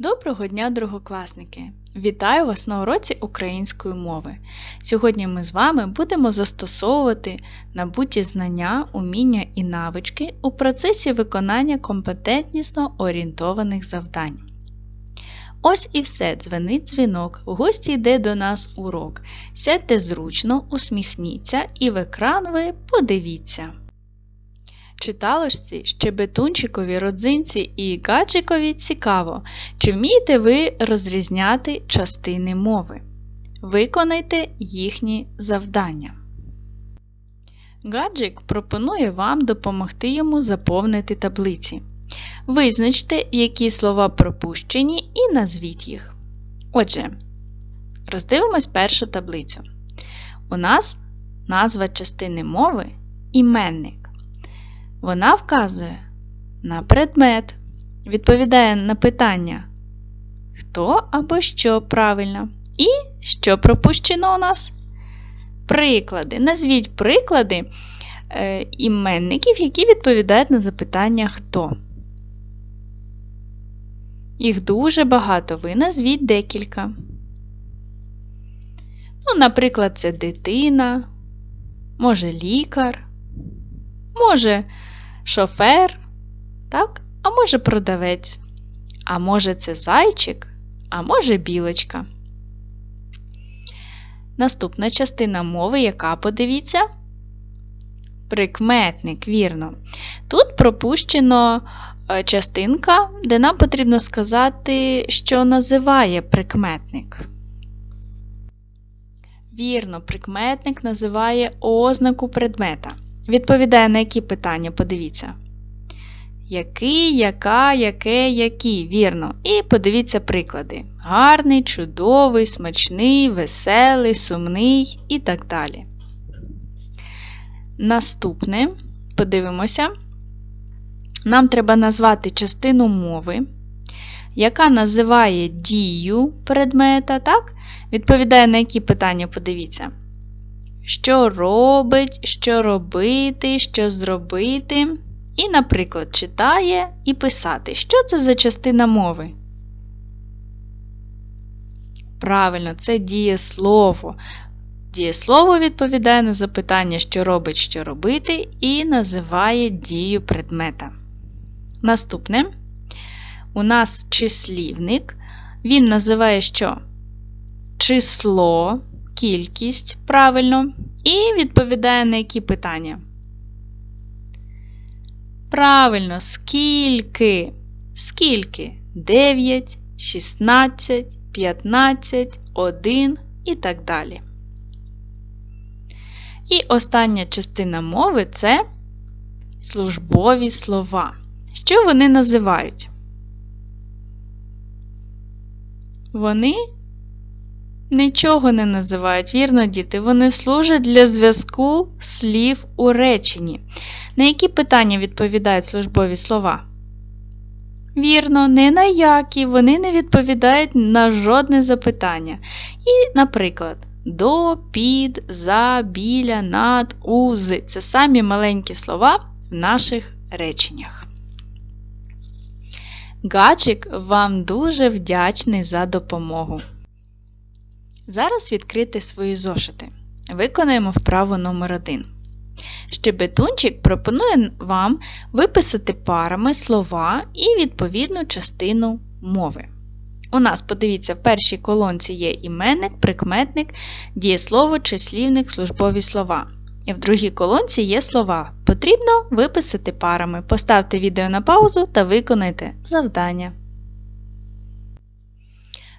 Доброго дня, другокласники! Вітаю вас на уроці української мови. Сьогодні ми з вами будемо застосовувати набуті знання, уміння і навички у процесі виконання компетентнісно орієнтованих завдань. Ось і все, дзвенить дзвінок, в гості йде до нас урок. Сядьте зручно, усміхніться і в екран ви подивіться. Читалочці, щебетунчикові, родзинці і гаджикові цікаво, чи вмієте ви розрізняти частини мови. Виконайте їхні завдання. Гаджик пропонує вам допомогти йому заповнити таблиці. Визначте, які слова пропущені, і назвіть їх. Отже, роздивимось першу таблицю. У нас назва частини мови іменник. Вона вказує на предмет, відповідає на питання хто або що правильно. І що пропущено у нас? Приклади. Назвіть приклади е, іменників, які відповідають на запитання хто. Їх дуже багато. Ви назвіть декілька. Ну, Наприклад, це дитина, може лікар, може шофер, так? а може продавець. А може це зайчик, а може білочка. Наступна частина мови, яка подивіться? Прикметник, вірно. Тут пропущено е, частинка, де нам потрібно сказати, що називає прикметник. Вірно, прикметник називає ознаку предмета. Відповідає на які питання, подивіться. Який, яка, яке, які. Вірно. І подивіться приклади. Гарний, чудовий, смачний, веселий, сумний і так далі. Наступне, подивимося. Нам треба назвати частину мови, яка називає дію предмета, так? Відповідає на які питання, подивіться що робить, що робити, що зробити. І, наприклад, читає і писати. Що це за частина мови? Правильно, це дієслово. Дієслово відповідає на запитання, що робить, що робити, і називає дію предмета. Наступне у нас числівник. Він називає що? Число, кількість правильно. І відповідає на які питання? Правильно, скільки? Скільки? 9, 16, 15, 1 і так далі. І остання частина мови це службові слова. Що вони називають? Вони Нічого не називають, вірно, діти, вони служать для зв'язку слів у реченні. На які питання відповідають службові слова? Вірно, не на які, вони не відповідають на жодне запитання. І, наприклад, до, під, за, біля, над, узи це самі маленькі слова в наших реченнях. Гачик вам дуже вдячний за допомогу. Зараз відкрити свої зошити. Виконаємо вправу номер 1 Щебетунчик пропонує вам виписати парами слова і відповідну частину мови. У нас, подивіться, в першій колонці є іменник, прикметник, дієслово, числівник, службові слова. І в другій колонці є слова. Потрібно виписати парами. Поставте відео на паузу та виконайте завдання.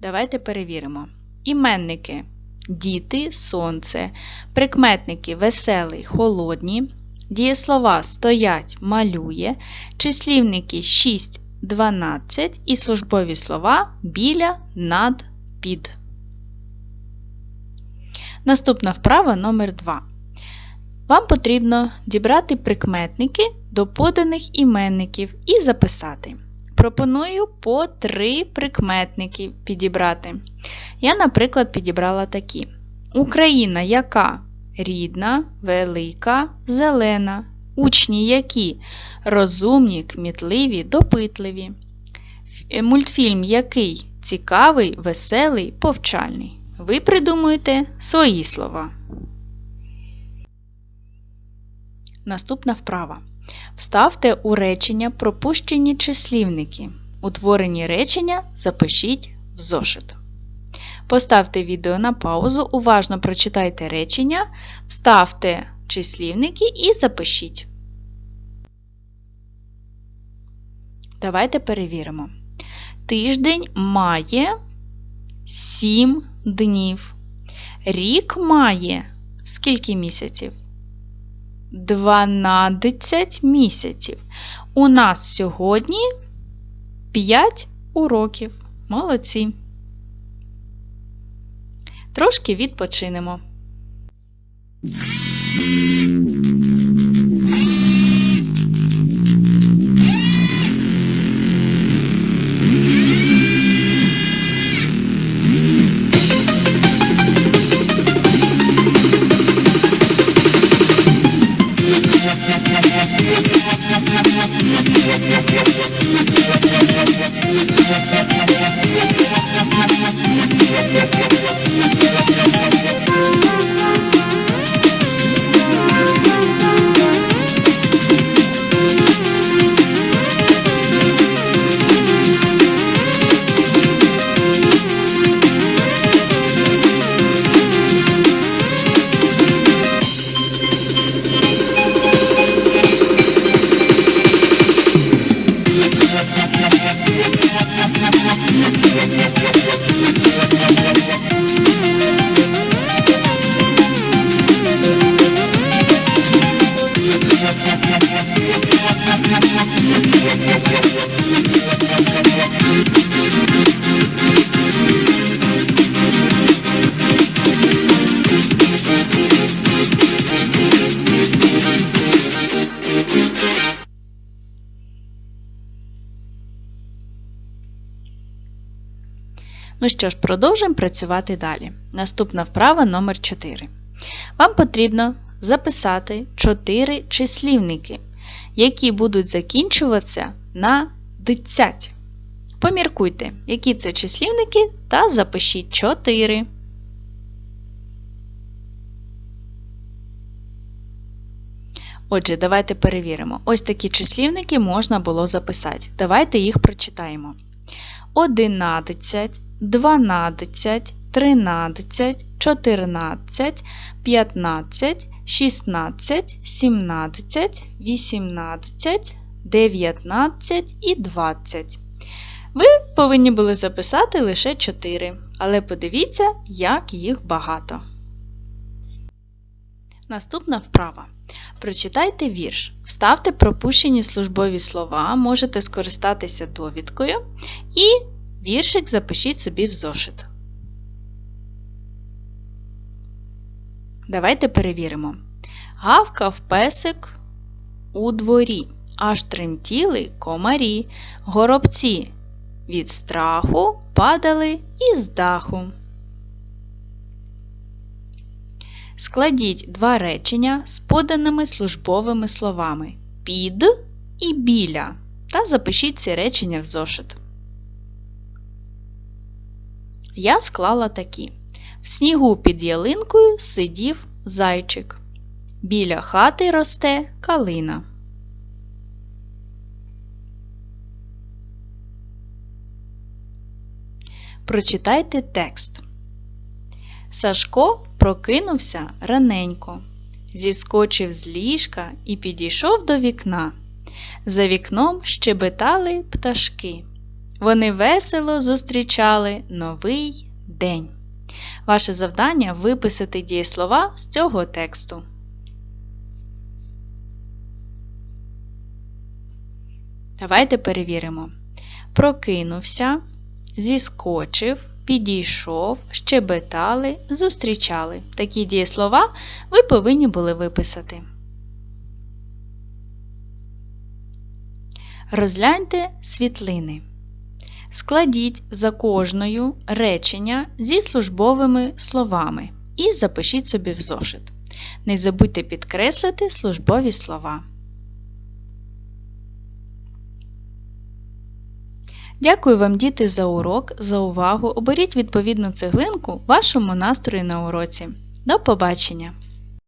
Давайте перевіримо. Іменники. Діти, сонце, прикметники веселий, холодні, дієслова стоять, малює, числівники 6, 12 і службові слова біля, над, під. Наступна вправа номер 2 Вам потрібно дібрати прикметники до поданих іменників і записати. Пропоную по три прикметники підібрати. Я, наприклад, підібрала такі: Україна яка? Рідна, велика, зелена. Учні які розумні, кмітливі, допитливі. Е, Мультфільм який? Цікавий, веселий, повчальний. Ви придумуєте свої слова. Наступна вправа. Вставте у речення пропущені числівники. Утворені речення запишіть в зошит. Поставте відео на паузу, уважно прочитайте речення, вставте числівники і запишіть. Давайте перевіримо. Тиждень має 7 днів. Рік має скільки місяців? 12 місяців. У нас сьогодні 5 уроків. Молодці. Трошки відпочинемо. Ну що ж, продовжуємо працювати далі. Наступна вправа номер 4. Вам потрібно записати 4 числівники, які будуть закінчуватися на дитять. Поміркуйте, які це числівники, та запишіть 4. Отже, давайте перевіримо. Ось такі числівники можна було записати. Давайте їх прочитаємо. 11, 12, 13, 14, 15, 16, 17, 18, 19 і 20. Ви повинні були записати лише 4, але подивіться, як їх багато. Наступна вправа. Прочитайте вірш. Вставте пропущені службові слова, можете скористатися довідкою і віршик запишіть собі в зошит. Давайте перевіримо. Гавкав песик у дворі, аж тремтіли комарі, горобці від страху падали із даху. Складіть два речення з поданими службовими словами під і біля та запишіть ці речення в зошит. Я склала такі. В снігу під ялинкою сидів зайчик. Біля хати росте калина. Прочитайте текст. Сашко прокинувся раненько, зіскочив з ліжка і підійшов до вікна. За вікном щебетали пташки. Вони весело зустрічали новий день. Ваше завдання виписати дієслова з цього тексту. Давайте перевіримо. Прокинувся, зіскочив, підійшов, щебетали, зустрічали. Такі дієслова ви повинні були виписати. Розгляньте світлини. Складіть за кожною речення зі службовими словами і запишіть собі в зошит. Не забудьте підкреслити службові слова. Дякую вам, діти, за урок, за увагу. Оберіть відповідну цеглинку вашому настрою на уроці. До побачення!